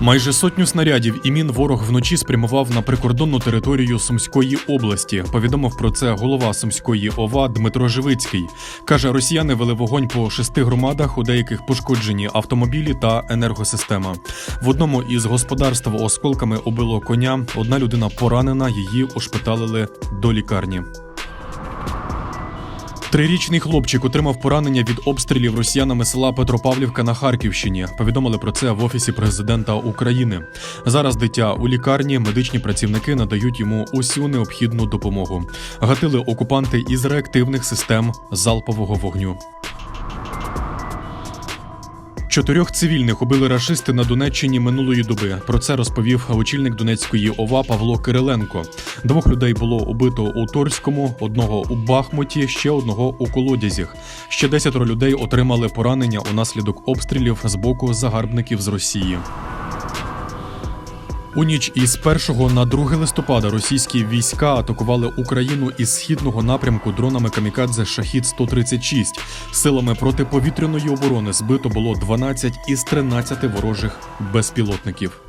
Майже сотню снарядів і мін ворог вночі спрямував на прикордонну територію Сумської області. Повідомив про це голова Сумської ОВА Дмитро Живицький. Каже, росіяни вели вогонь по шести громадах, у деяких пошкоджені автомобілі та енергосистема. В одному із господарств осколками убило коня. Одна людина поранена, її ушпиталили до лікарні. Трирічний хлопчик отримав поранення від обстрілів росіянами села Петропавлівка на Харківщині. Повідомили про це в офісі президента України. Зараз дитя у лікарні медичні працівники надають йому усю необхідну допомогу. Гатили окупанти із реактивних систем залпового вогню. Чотирьох цивільних убили рашисти на Донеччині минулої доби. Про це розповів очільник Донецької ОВА Павло Кириленко. Двох людей було убито у Торському, одного у Бахмуті, ще одного у Колодязях. Ще десятеро людей отримали поранення унаслідок обстрілів з боку загарбників з Росії. У ніч із 1 на 2 листопада російські війська атакували Україну із східного напрямку дронами камікадзе Шахід 136 Силами протиповітряної оборони збито було 12 із 13 ворожих безпілотників.